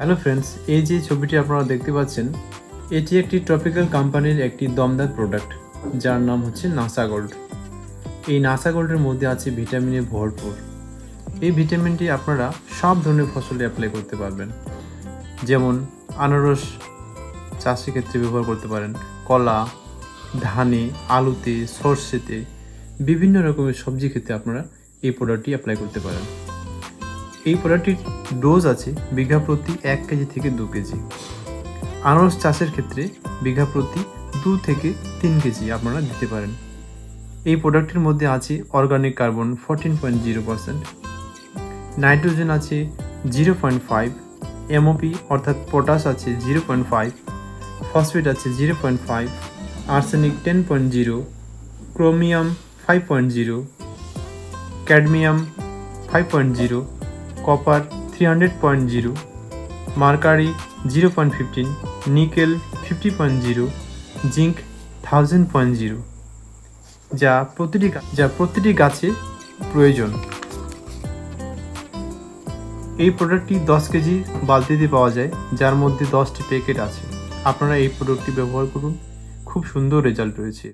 Hello friends এই যে ছবিটি আপনারা দেখতে পাচ্ছেন, এটি একটি ট্রপিক্যাল কোম্পানির একটি দমদার প্রোডাক্ট যার নাম হচ্ছে নাসা গোল্ড এই নাসা গোল্ডের মধ্যে আছে ভিটামিনে ভরপুর। এই ভিটামিনটি আপনারা সব ধরনের ফসলে অ্যাপ্লাই করতে পারবেন। যেমন আনারস চাষের ক্ষেত্রে ব্যবহার করতে পারেন, কলা, ধানে, আলুতে, সর্ষেতে, বিভিন্ন রকমের সবজি ক্ষেত্রে আপনারা এই প্রোডাক্টটি অ্যাপ্লাই করতে পারেন। এই প্রোডাক্টটির ডোজ আছে বিঘা প্রতি এক কেজি থেকে দু কেজি আনারস চাষের ক্ষেত্রে বিঘা প্রতি দু থেকে তিন কেজি আপনারা দিতে পারেন। এই প্রোডাক্টের মধ্যে আছে organic carbon fourteen point zero percent nitrogen আছে জিরো পয়েন্ট ফাইভ এমওপি অর্থাৎ পটাশ আছে জিরো পয়েন্ট ফাইভ ফসফেট আছে zero point five arsenic ten point zero chromium five point zero cadmium five point zero copper three hundred point zero mercury zero point fifteen nickel fifty point zero zinc thousand point zero যা প্রতিটি যা প্রতিটি গাছে প্রয়োজন। এই প্রোডাক্টটি দশ KG বালতিতে পাওয়া যায়, যার মধ্যে দশটি প্যাকেট আছে। আপনারা এই প্রোডাক্টটি ব্যবহার করুন। খুব সুন্দর রেজাল্ট রয়েছে।